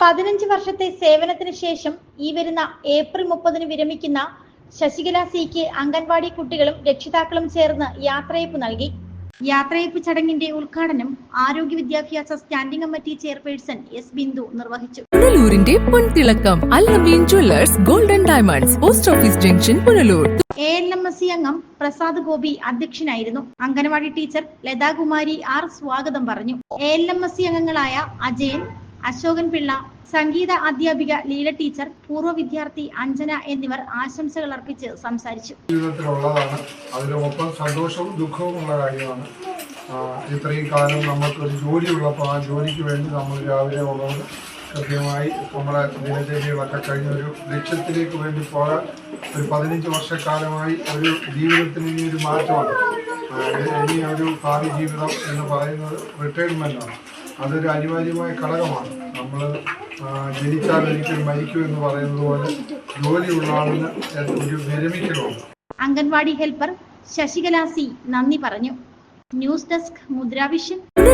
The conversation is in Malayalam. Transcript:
പതിനഞ്ച് വർഷത്തെ സേവനത്തിന് ശേഷം ഈ വരുന്ന ഏപ്രിൽ മുപ്പതിന് വിരമിക്കുന്ന ശശികല സിക്ക് അംഗൻവാടി കുട്ടികളും രക്ഷിതാക്കളും ചേർന്ന് യാത്രയപ്പ് നൽകി. യാത്രയപ്പ് ചടങ്ങിന്റെ ഉദ്ഘാടനം ആരോഗ്യ വിദ്യാഭ്യാസ standing committee chairperson S Bindu നിർവഹിച്ചു. പുനലൂരിന്റെ പൊൻതിളക്കം Allameen jewellers golden diamonds post office junction Punalur. A N M S C അംഗം പ്രസാദ് ഗോപി അധ്യക്ഷനായിരുന്നു. അംഗനവാടി ടീച്ചർ ലതാകുമാരി ആർ സ്വാഗതം പറഞ്ഞു. A N M S C അംഗങ്ങളായ അജയൻ അശോകൻ പിള്ള സംഗീത അധ്യാപിക ലീല ടീച്ചർ പൂർവ വിദ്യാർത്ഥി അഞ്ജന എന്നിവർ ആശംസകൾ അർപ്പിച്ച് സംസാരിച്ചു. ജീവിതത്തിലുള്ളതാണ്. അതിലൊപ്പം സന്തോഷവും ദുഃഖവും ഉള്ള കാര്യമാണ്. ഇത്രയും കാലം നമുക്കൊരു ജോലി ഉള്ളപ്പോൾ ആ ജോലിക്ക് വേണ്ടി നമ്മൾ രാവിലെ ഉള്ളത് കൃത്യമായി നമ്മളെ ദിനചര്യകളൊക്കെ കഴിഞ്ഞ ഒരു ലക്ഷ്യത്തിലേക്ക് വേണ്ടി പോകാൻ ഒരു പതിനഞ്ച് വർഷക്കാലമായി ഒരു ജീവിതത്തിന് ഇനി ഒരു മാറ്റമാണ് ഇനി ഒരു ഭാവി ജീവിതം എന്ന് പറയുന്നത് റിട്ടയർമെന്റാണ് അതൊരു അനിവാര്യമായ ഘടകമാണ്. നമ്മൾ ജനിച്ചാൽ ഒരിക്കലും മരിക്കൂ എന്ന് പറയുന്നത് പോലെ ജോലിയുള്ള ആളിന് ഒരു വിരമിക്കലുണ്ട്. അംഗൻവാടി ഹെൽപ്പർ ശശികല സി നന്ദി പറഞ്ഞു. News desk Mudra Vision